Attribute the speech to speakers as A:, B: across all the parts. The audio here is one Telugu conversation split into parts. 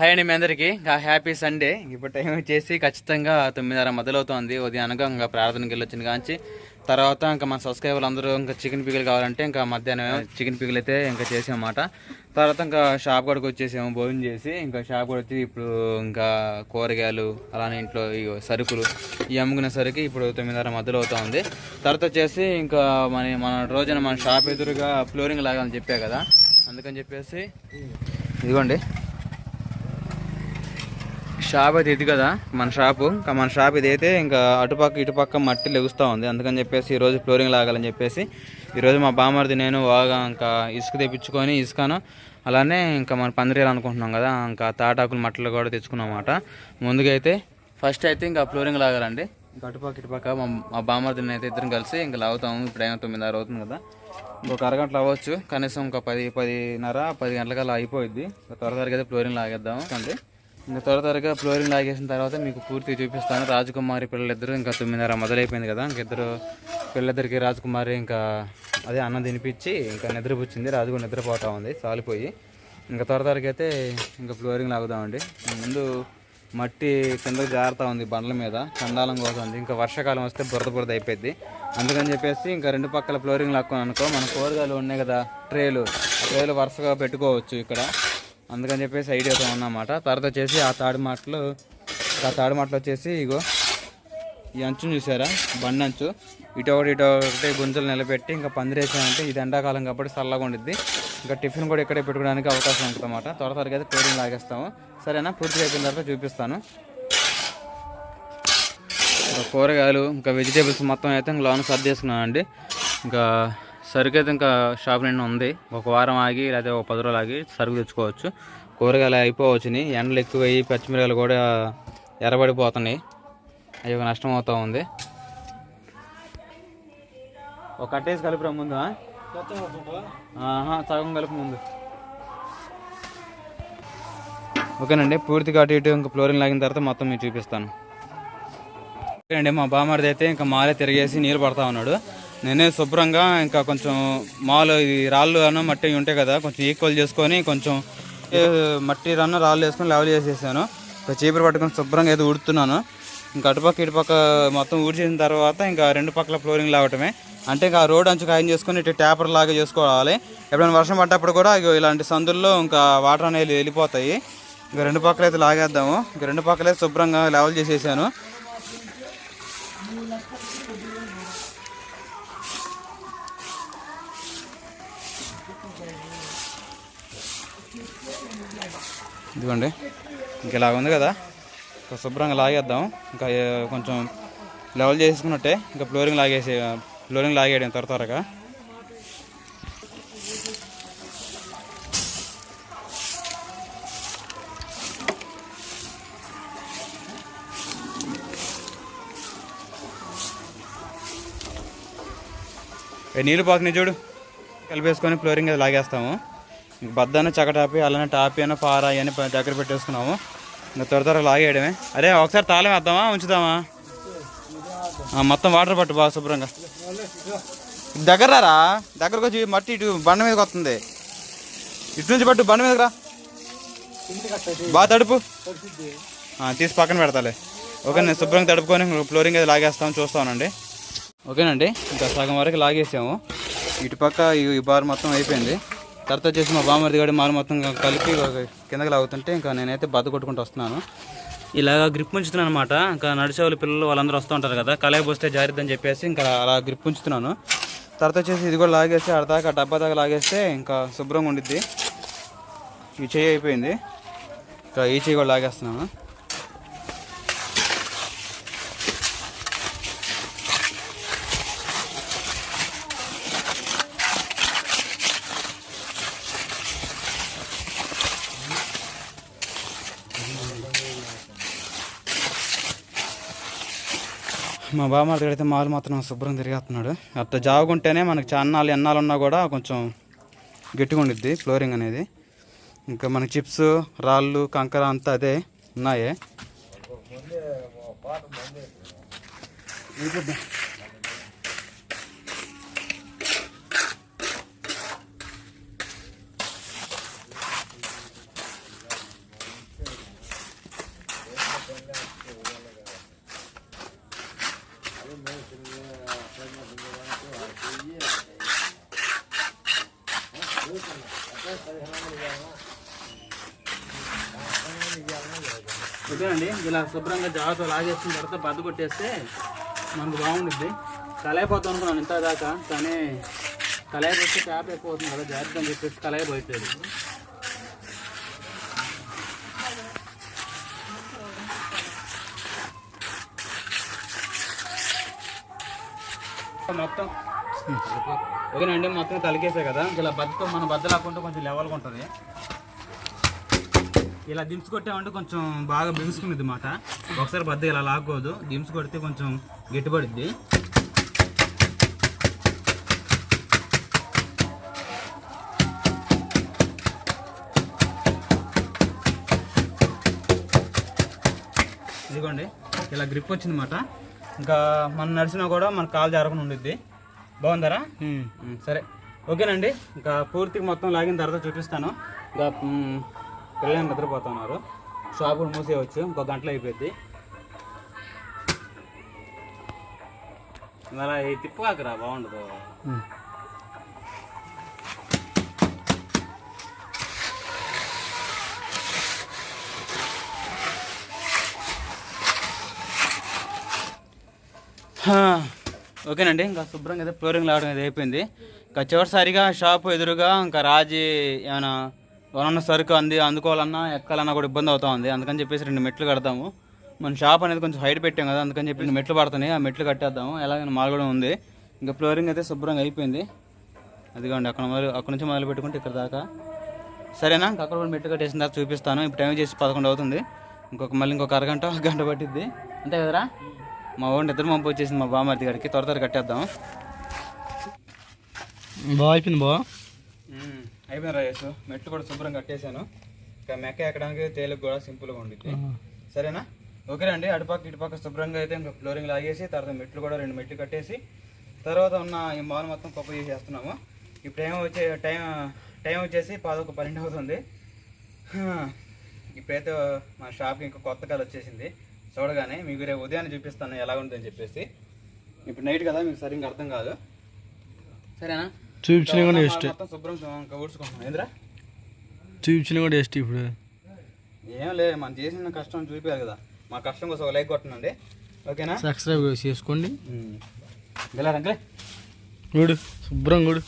A: హాయ్ అండి మీ అందరికీ. Happy Sunday. ఇప్పుడు టైం వచ్చేసి ఖచ్చితంగా తొమ్మిదిన్నర మొదలవుతుంది. ఉదయం అనగా ఇంకా ప్రార్థనకి వెళ్ళొచ్చింది కాంచి. తర్వాత ఇంకా మన సబ్స్క్రైబర్లు అందరూ ఇంకా చికెన్ పిగులు కావాలంటే ఇంకా మధ్యాహ్నం చికెన్ పిగులు అయితే ఇంకా చేసామన్నమాట. తర్వాత ఇంకా షాప్ కాడికి వచ్చేసాము భోజనం చేసి ఇంకా షాప్ కూడా వచ్చి ఇప్పుడు ఇంకా కూరగాయలు అలానే ఇంట్లో ఈ సరుకులు ఈ అమ్ముకునే సరికి ఇప్పుడు తొమ్మిదిన్నర మధ్యలో అవుతా తర్వాత వచ్చేసి ఇంకా మన మన రోజున మన షాప్ ఎదురుగా ఫ్లోరింగ్ లాగాలని చెప్పా కదా. అందుకని చెప్పేసి ఇదిగోండి. షాప్ అయితే ఇది కదా మన షాపు. ఇంకా మన షాప్ ఇదైతే ఇంకా అటుపక్క ఇటుపక్క మట్టి లెగుస్తూ ఉంది. అందుకని చెప్పేసి ఈరోజు ఫ్లోరింగ్ లాగాలని చెప్పేసి ఈరోజు మా బామ్మర్ది నేను బాగా ఇంకా ఇసుక తెప్పించుకొని ఇసుకను అలానే ఇంకా మన పందిరేలు అనుకుంటున్నాం కదా ఇంకా తాటాకులు మట్టలు కూడా తెచ్చుకున్నాం అన్నమాట ముందుకైతే ఫస్ట్ అయితే ఇంకా ఫ్లోరింగ్ లాగాలండి. ఇంకా అటుపక్క ఇటుపక్క మా మా బామర్దిని అయితే ఇద్దరం కలిసి ఇంకా లాగుతాము. ఇప్పుడు ఏమో తొమ్మిదిన్నర అవుతుంది కదా. ఇంకొక అరగంటలు అవ్వచ్చు. కనీసం ఒక పది పదిన్నర పది గంటలకల్లా అయిపోయింది త్వర త్వరగా అయితే ఫ్లోరింగ్ లాగేద్దాం అండి ఇంకా త్వర త్వరగా ఫ్లోరింగ్ లాగేసిన తర్వాత మీకు పూర్తిగా చూపిస్తాను. రాజకుమారి పిల్లలిద్దరు ఇంకా తొమ్మిదిన్నర మొదలైపోయింది కదా ఇంకిద్దరు పిల్లలిద్దరికి రాజకుమారి ఇంకా అదే అన్నం తినిపించి ఇంకా నిద్రపుచ్చింది. రాజు కూడా నిద్రపోతా ఉంది సాలిపోయి. ఇంకా త్వర త్వరగా అయితే ఇంకా ఫ్లోరింగ్ లాగుదామండి. ముందు మట్టి కిందకు జారుతా ఉంది బండ్ల మీద చండాలం పోతుంది ఇంకా వర్షాకాలం వస్తే బురద బురద అయిపోయింది. అందుకని చెప్పేసి ఇంకా రెండు పక్కల ఫ్లోరింగ్ లాక్కొని అనుకో మన కూరగాయలు ఉన్నాయి కదా ట్రేలు. ట్రేలు వరుసగా పెట్టుకోవచ్చు ఇక్కడ. అందుకని చెప్పేసి ఐడియాతో ఉన్నమాట తర్వాత వచ్చేసి ఆ తాడి మాటలు ఆ తాడి మాటలు వచ్చేసి ఇగో ఈ అంచును చూసారా? బండి అంచు. ఇటు ఒకటి ఇటు ఒకటి గుంజలు నిలబెట్టి ఇంకా పందిరేసామంటే ఇది ఎండాకాలం కాబట్టి చల్లగా ఉండిద్ది. ఇంకా టిఫిన్ కూడా ఇక్కడే పెట్టుకోవడానికి అవకాశం ఉంటుందన్నమాట త్వర త్వరగా అయితే పేరుని లాగేస్తాము. సరేనా? పూర్తి అయిపోయిన తర్వాత చూపిస్తాను. ఇంకా కూరగాయలు ఇంకా వెజిటేబుల్స్ మొత్తం అయితే ఇంకా లోన సర్దేసుకున్నాను అండి ఇంకా సరుకు అయితే ఇంకా షాప్ నిండా ఉంది. ఒక వారం ఆగి లేదా ఒక పది రోజులు ఆగి సరుకు తెచ్చుకోవచ్చు. కూరగాయలు అయిపోవచ్చుని ఎండలు ఎక్కువయ్యి పచ్చిమిరకాయలు కూడా ఎర్రబడిపోతున్నాయి. అవి ఒక నష్టం అవుతూ ఉంది. ఒక కట్టేసి కలిపిరా ముందు సగం కలిపి ముందు. ఓకేనండి పూర్తిగా అటు ఇటు ఇంకా ఫ్లోరింగ్ లాగిన తర్వాత మొత్తం మీకు చూపిస్తాను. ఓకే అండి మా బామ్మడిది అయితే ఇంకా మాలే తిరిగేసి నీళ్ళు పడతా ఉన్నాడు. నేనే శుభ్రంగా ఇంకా కొంచెం మాలు ఇది రాళ్ళు అన్న మట్టి ఉంటాయి కదా కొంచెం ఈక్వల్ చేసుకొని కొంచెం మట్టి రన్న రాళ్ళు వేసుకొని లెవెల్ చేసేసాను. ఇంకా చీపురు పట్టుకొని శుభ్రంగా ఏదో ఉడుతున్నాను. ఇంకా అటుపక్క ఇటుపక్క మొత్తం ఊడ్చేసిన తర్వాత ఇంకా రెండు పక్కల ఫ్లోరింగ్ లాగటమే. అంటే ఇంకా రోడ్ అంచు ఖాయం చేసుకొని ఇటు ట్యాపర్ లాగా చేసుకోవాలి. ఎప్పుడైనా వర్షం పడ్డప్పుడు కూడా ఇగో ఇలాంటి సందుల్లో ఇంకా వాటర్ అనేది వెళ్ళిపోతాయి. ఇంకా రెండు పక్కల అయితే లాగేద్దాము. ఇంకా రెండు పక్కలైతే శుభ్రంగా లెవెల్ చేసేసాను. ఇదిగోండి. ఇంక ఇలాగ ఉంది కదా. ఇంకా శుభ్రంగా లాగేద్దాం. ఇంకా కొంచెం లెవెల్ చేసుకున్నట్టే ఇంకా ఫ్లోరింగ్ లాగేసి ఫ్లోరింగ్ లాగేయడం త్వర త్వరగా. ఏ నీళ్ళు పాకుని చూడు. కలిపేసుకొని ఫ్లోరింగ్ అది లాగేస్తాము. బద్దన చకటాపి అలానే టాపి అయినా పారాయి అని దగ్గర పెట్టేసుకున్నాము. ఇంకా త్వర త్వర లాగేయడమే. అరే ఒకసారి తాళం వేద్దామా? ఉంచుదామా? మొత్తం వాటర్ పట్టు బాగా శుభ్రంగా. దగ్గర రా దగ్గరకు వచ్చి మట్టి ఇటు బండ మీదకి వస్తుంది. ఇటు నుంచి పట్టు బండ మీదకి రా. బాగా తడుపు. తీసి పక్కన పెడతాలే. ఓకే నేను శుభ్రంగా తడుపుకొని ఫ్లోరింగ్ అది లాగేస్తాం చూస్తానండి ఓకేనండి ఇంకా సగం వరకు లాగేసాము. ఇటుపక్క పక్క ఈ బార్ మొత్తం అయిపోయింది. తర్వాత వచ్చేసి మా బామ్మది గడి మాలు మొత్తం కలిపి ఒక కిందకి లాగుతుంటే ఇంకా నేనైతే బద్ద కొట్టుకుంటూ వస్తున్నాను. ఇలాగ గ్రిప్ ఉంచుతున్నాను అనమాట ఇంకా నడిచేవాళ్ళు పిల్లలు వాళ్ళందరూ వస్తూ ఉంటారు కదా. కళాయి పోస్తే జారిద్దని చెప్పేసి ఇంకా అలా గ్రిప్ ఉంచుతున్నాను. తర్వాత వచ్చేసి ఇది కూడా లాగేసి అడదాకా డబ్బా దాకా లాగేస్తే ఇంకా శుభ్రంగా ఉండిద్ది. ఈ చెయ్యి అయిపోయింది. ఇంకా ఈ చేయి కూడా లాగేస్తున్నాను. మా బామ్మ అయితే మాలు మాత్రం శుభ్రం తిరిగేస్తున్నాడు. అట్లా జాగుంటేనే మనకి చాన్నాళ్ళు ఎన్నాలు ఉన్నా కూడా కొంచెం గట్టిగా ఉండిద్ది ఫ్లోరింగ్ అనేది. ఇంకా మనకి చిప్స్ రాళ్ళు కంకర అంతా అదే ఉన్నాయే. ఇదేనండి ఇలా శుభ్రంగా జాగ్రత్త లాగేసిన తర్వాత బద్దు కొట్టేస్తే మనకు బాగుంటుంది కలైపోతాం అనుకున్నాను ఇంత దాకా కానీ కలైపోతే ట్యాప్ ఎక్కువ అవుతుంది కదా జాగ్రత్త అని చెప్పేసి కలైపోతుంది మొత్తం ఓకేనండి మొత్తం కలిగేసే కదా? ఇలా బద్దతో మనం బద్ద లాక్కుంటే కొంచెం లెవెల్గా ఉంటుంది. ఇలా దించి కొట్టామంటే కొంచెం బాగా బిగుసుకునేది మాట. ఒకసారి బద్ద ఇలా లాక్కోదు దించి కొడితే కొంచెం గట్టిపడుద్ది. ఇదిగోండి ఇలా గ్రిప్ వచ్చిందన్నమాట ఇంకా మనం నడిచినా కూడా మన కాలు జారకుండా ఉండిద్ది. బాగుందరా? సరే. ఓకేనండి. ఇంకా పూర్తిగా మొత్తం లాగిన తర్వాత చూపిస్తాను. ఇంకా పిల్లలు నిద్రపోతున్నారు. షాపులు మూసేయవచ్చు ఇంకో గంటలో అయిపోద్ది అలా ఈ తిప్పుకాకరా బాగుండదు. హా, ఓకేనండి ఇంకా శుభ్రంగా అయితే ఫ్లోరింగ్ లాగడం అయితే అయిపోయింది. ఇంకా చివరిసారిగా షాప్ ఎదురుగా ఇంకా రాజీ ఏమైనా ఎవరన్నా సరుకు అంది అందుకోవాలన్నా ఎక్కాలన్నా కూడా ఇబ్బంది అవుతా ఉంది. అందుకని చెప్పేసి రెండు మెట్లు కడతాము. మన షాప్ అనేది కొంచెం హైట్ పెట్టాం కదా అందుకని చెప్పి రెండు మెట్లు పడుతున్నాయి. ఆ మెట్లు కట్టేద్దాము. ఎలాగైనా మాల్ కూడా ఉంది. ఇంకా ఫ్లోరింగ్ అయితే శుభ్రంగా అయిపోయింది. అదిగోండి అక్కడ మొదలు అక్కడ నుంచి మొదలు పెట్టుకుంటే ఇక్కడ దాకా. సరేనా? ఇంకా అక్కడ కూడా మెట్లు కట్టేసిన తర్వాత చూపిస్తాను. ఇప్పుడు టైం చేసి పదకొండు అవుతుంది. ఇంకొక మళ్ళీ ఇంకొక అరగంట గంట పట్టిద్ది. అంతే కదరా? మా వాడిని ఇద్దరు పంపు వచ్చేసింది మా బామ్మర్ది గారికి త్వర త్వర కట్టేద్దాం.
B: బాగా అయిపోయింది బాగా
A: అయిపోయింది రాజేష్ మెట్లు కూడా శుభ్రం కట్టేశాను. ఇంకా మెక్క ఎక్కడానికి తేలిక కూడా సింపుల్గా ఉండిద్ది. సరేనా? ఓకే అండి అటుపక్క ఇటుపక్క శుభ్రంగా అయితే ఇంకా ఫ్లోరింగ్ లాగేసి తర్వాత మెట్లు కూడా రెండు మెట్లు కట్టేసి తర్వాత ఉన్న ఈ మాల్ మొత్తం పప్పు చేసేస్తున్నాము. ఇప్పుడు ఏమో వచ్చే టైం టైం వచ్చేసి పదొక పన్నెండు అవుతుంది. ఇప్పుడైతే మా షాప్కి ఇంకా కొత్త కథ వచ్చేసింది. చూడగానే మీకు రేపు ఉదయాన్నే చూపిస్తాను ఎలా ఉంటుందని చెప్పేసి. ఇప్పుడు నైట్ కదా మీకు సరిగ్గా అర్థం కాదు. సరేనా?
B: చూపించిన కూడా వేస్ట్.
A: మొత్తం శుభ్రం ఇంకా ఊడ్చుకుంటున్నాం. ఏంద్రా?
B: చూపించిన కూడా వేస్ట్ ఇప్పుడు.
A: ఏం లేదు మనం చేసిన కష్టం చూపించాలి కదా. మా కష్టం కోసం ఒక లైక్ కొట్టనండి. ఓకేనా?
B: సబ్స్క్రైబ్ చేసుకోండి.
A: వెళ్ళారు అంకలే?
B: గుడు. శుభ్రం గుడు.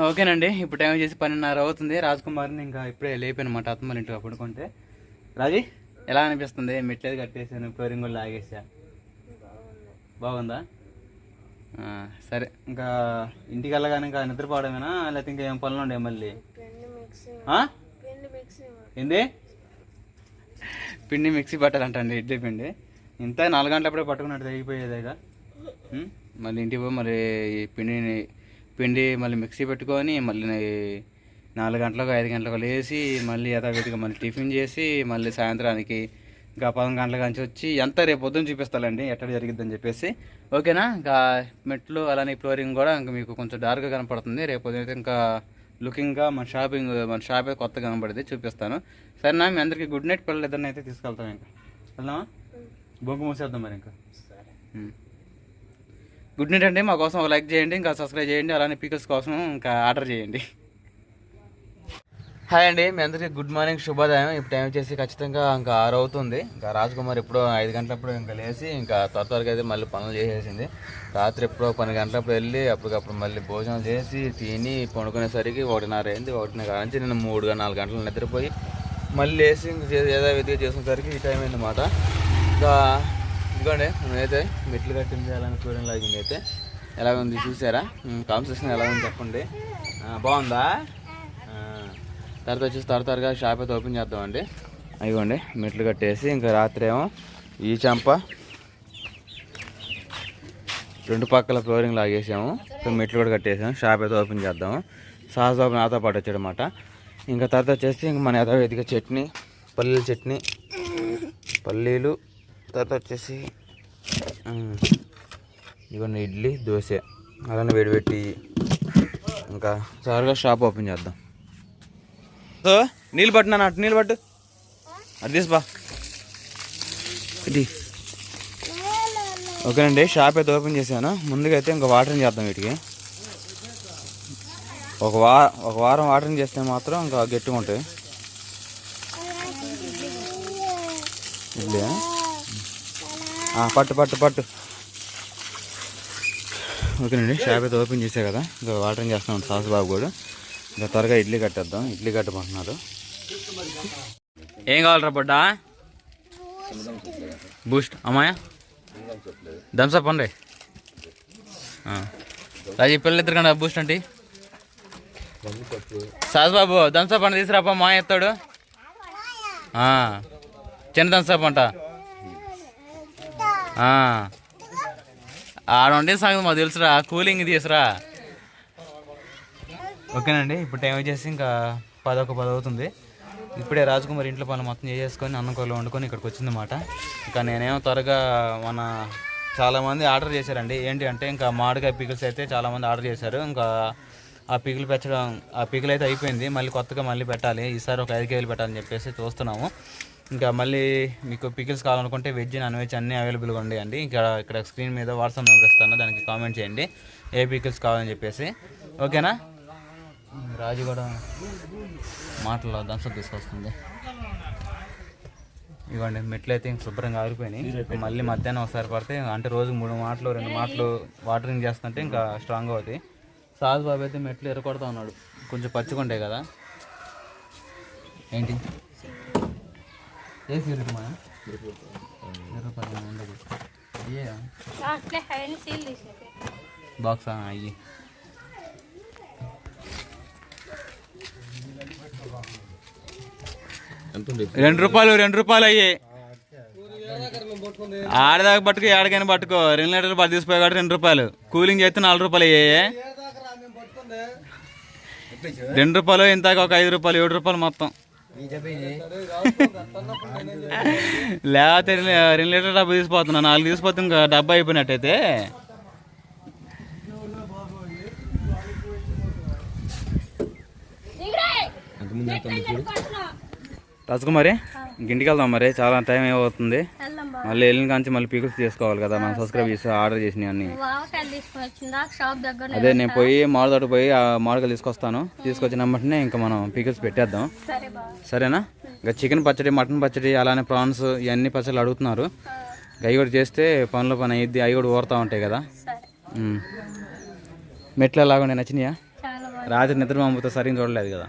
A: ఓకేనండి ఇప్పుడు టైం చేసి పన్నెండున్నర అవుతుంది. రాజ్కుమార్ని ఇంకా ఇప్పుడే లేపానమాట అత్తమ్మ ఇంటికి పడుకుంటే. రాజీ? ఎలా అనిపిస్తుంది? మెట్లేదు కట్టేసాను ఫ్లోరింగ్ కూడా లాగేసా? బాగుందా? ఆ, సరే ఇంకా ఇంటికి వెళ్ళగానే ఇంకా నిద్రపోవడమేనా లేకపోతే ఇంకా ఏం పనులు ఉండే మళ్ళీ? ఆ? ఏంది? పిండి మిక్సీ పట్టాలంటండి ఇడ్లీ పిండి. ఇంత నాలుగు గంటలప్పుడే పట్టుకున్నట్టు తెగిపోయేదేగా? మళ్ళీ ఇంటికి పోయి మరి ఈ పిండిని పిండి మళ్ళీ మిక్సీ పెట్టుకొని మళ్ళీ నాలుగు గంటలకు ఐదు గంటలకు లేచి మళ్ళీ యథావిధిగా మళ్ళీ టిఫిన్ చేసి మళ్ళీ సాయంత్రానికి ఇంకా పదకొండు గంటల నుంచి వచ్చి ఎంత రేపు పొద్దున్న చూపిస్తాలండి ఎట్లా జరిగిద్దని చెప్పేసి. ఓకేనా? ఇంకా మెట్లు అలానే ఫ్లోరింగ్ కూడా ఇంకా మీకు కొంచెం డార్క్గా కనపడుతుంది. రేపు పొద్దున ఇంకా లుకింగ్గా మన షాపింగ్ మన షాప్ కొత్తగా కనపడింది చూపిస్తాను. సరేనా? మీ అందరికీ గుడ్ నైట్ పిల్లలు ఇద్దరిని అయితే తీసుకెళ్తాం ఇంకా. వెళ్దామా? బొంగు మూసేద్దాం మరి ఇంకా. గుడ్ నైట్ అండి. మా కోసం ఒక లైక్ చేయండి ఇంకా సబ్స్క్రైబ్ చేయండి. అలానే పీకల్స్ కోసం ఇంకా ఆర్డర్ చేయండి. హాయ్ అండి. మీ అందరికీ గుడ్ మార్నింగ్ శుభోదయం. ఇప్పుడు టైం వచ్చేసి ఖచ్చితంగా ఇంకా ఆరు అవుతుంది. ఇంకా రాజకుమార్ ఎప్పుడో ఐదు గంటలప్పుడు ఇంకా లేచి ఇంకా త్వర త్వరగా అయితే మళ్ళీ పనులు చేసేసింది. రాత్రి ఎప్పుడో పన్నెండు గంటలప్పుడు వెళ్ళి అప్పటికప్పుడు మళ్ళీ భోజనం చేసి తిని పండుకునేసరికి ఒకటిన్నర అయింది. ఒకటిన్నర నుంచి నేను మూడు నాలుగు గంటలు నిద్రపోయి మళ్ళీ లేచి ఇంక చే- యథావిధిగా చేసుకునేసరికి ఈ టైం అయింది అన్నమాట ఇంకా ఇదిగోండి నేనైతే మెట్లు కట్టింది అలానే చూడండి లాగింది అయితే ఎలా ఉంది చూసారా? కాన్సెషన్ ఎలా ఉంది చెప్పండి. బాగుందా? తర్వాత వచ్చేసి త్వర త్వరగా షాప్ అయితే ఓపెన్ చేద్దామండి. అయ్యండి మెట్లు కట్టేసి ఇంకా రాత్రి ఏమో ఈ చంప రెండు పక్కల ఫ్లోరింగ్ లాగేసాము. మెట్లు కూడా కట్టేసాము. షాప్ అయితే ఓపెన్ చేద్దాము. సాస్ ఓపెన్ నాతో పాటు వచ్చాడనమాట ఇంకా తర్వాత వచ్చేసి ఇంక మన యథావిధిగా చట్నీ పల్లీల చట్నీ పల్లీలు తర్వాత వచ్చేసి ఇవన్నీ ఇడ్లీ దోశ. అలానే వేడిపెట్టి ఇంకా సార్గా షాప్ ఓపెన్ చేద్దాం. సో నీళ్ళు పట్టు నాన్న అటు నీళ్ళు పట్టు. అది తీసు బా. ఇది. ఓకేనండి షాప్ అయితే ఓపెన్ చేశాను. ముందుగా అయితే ఇంకా వాటరింగ్ చేద్దాం వీటికి. ఒక వా ఒక వారం వాటరింగ్ చేస్తే మాత్రం ఇంకా గట్టిగా ఉంటాయి ఇడ్లీ పట్టు పట్టు పట్టు. ఓకేనండి షాప్ అయితే ఓపెన్ చేసే కదా. ఇంకా వాటరింగ్ చేస్తున్నాం సాస్ బాబు కూడా ఇంకా త్వరగా ఇడ్లీ కట్టేద్దాం. ఇడ్లీ కట్టమంటున్నారు. ఏం కావాలరా బొడ్డా బూస్ట్. అమ్మాయ? థమ్స్అప్ అండి రాజీ పిల్లలిద్దరు కంటే బూస్ట్ అంటే? సాస్ బాబు థమ్స్అప్ అంట తీసుకురాపా మా ఎత్తాడు. చిన్న థమ్స్అప్ అంట. ఆడ వండే సంగతి మాకు తెలుసురా కూలింగ్ తీసురా. ఓకేనండి ఇప్పుడు టైం వచ్చేసి ఇంకా పదొక పది అవుతుంది. ఇప్పుడే రాజకుమారి ఇంట్లో పనులు మొత్తం చేసేసుకొని అన్నం కూరలు వండుకొని ఇక్కడికి వచ్చిందన్నమాట. ఇంకా నేనేమో త్వరగా మన చాలామంది ఆర్డర్ చేశారండి. ఏంటి అంటే ఇంకా మామిడికాయ పికిల్స్ అయితే చాలామంది ఆర్డర్ చేశారు. ఇంకా ఆ పికిల్ పెట్టడం ఆ పిగులు అయితే అయిపోయింది. మళ్ళీ కొత్తగా మళ్ళీ పెట్టాలి. ఈసారి ఒక ఐదు కేజీలు పెట్టాలని చెప్పేసి చూస్తున్నాము ఇంకా మళ్ళీ మీకు పికిల్స్ కావాలనుకుంటే వెజ్ నాన్ వెజ్ అన్నీ అవైలబుల్గా ఉండేయండి ఇక్కడ ఇక్కడ స్క్రీన్ మీద వాట్సాప్ నెంబర్ ఇస్తాను దానికి కామెంట్ చేయండి. ఏ పికిల్స్ కావాలని చెప్పేసి. ఓకేనా? రాజు కూడా మాటల్లో దంసం తీసుకొస్తుంది. ఇవ్వండి మెట్లు అయితే శుభ్రంగా ఆరిపోయినాయి. మళ్ళీ మధ్యాహ్నం ఒకసారి పడితే అంటే రోజు మూడు మాటలు రెండు మాటలు వాటరింగ్ చేస్తుంటే ఇంకా స్ట్రాంగ్ అవుతాయి. సాజు బాబు అయితే మెట్లు ఎరకొడతా ఉన్నాడు. కొంచెం పచ్చిగుంటాయి కదా. ఏంటి? ఏ సీరియల్ మా రూపాయలు ఉండదు. అయ్యా బాక్సా అయ్యి రెండు రూపాయలు రెండు రూపాయలు అయ్యి. ఆడదాకా పట్టుకో ఏడకైనా పట్టుకో. రెండు లీటర్లు పది తీసిపోయి కాబట్టి రెండు రూపాయలు. కూలింగ్ చేస్తే నాలుగు రూపాయలు అయ్యాయి రెండు రూపాయలు ఇంతకు ఒక ఐదు రూపాయలు ఏడు రూపాయలు మొత్తం. లేకపోతే రెండు లీటర్ డబ్బా తీసిపోతున్నా నాలుగు తీసిపోతే ఇంకా డబ్బా అయిపోయినట్టయితే. రాజకుమారి ఇంటికి వెళ్దాం మరి. చాలా టైం ఏమవుతుంది? మళ్ళీ వెళ్ళిన కాంచి మళ్ళీ పీకుల్స్ చేసుకోవాలి కదా మనం సబ్స్క్రైబ్ చేసి ఆర్డర్ చేసినవి అన్ని. అదే నేను పోయి మామిడి పోయి ఆ మామిడికాయలు తీసుకొస్తాను. తీసుకొచ్చిన వెంటనే ఇంకా మనం పీకుల్స్ పెట్టేద్దాం. సరేనా? ఇంకా చికెన్ పచ్చడి మటన్ పచ్చడి అలానే ప్రాన్స్ ఇవన్నీ పచ్చళ్ళు అడుగుతున్నారు. అవి కూడా చేస్తే పనుల పని అయ్యిద్ది అవి కూడా ఊరుతూ ఉంటాయి కదా. మెట్లు ఎలాగ నచ్చినాయా? రాత్రి నిద్ర మామూలుతో సరిగ్గా చూడలేదు కదా.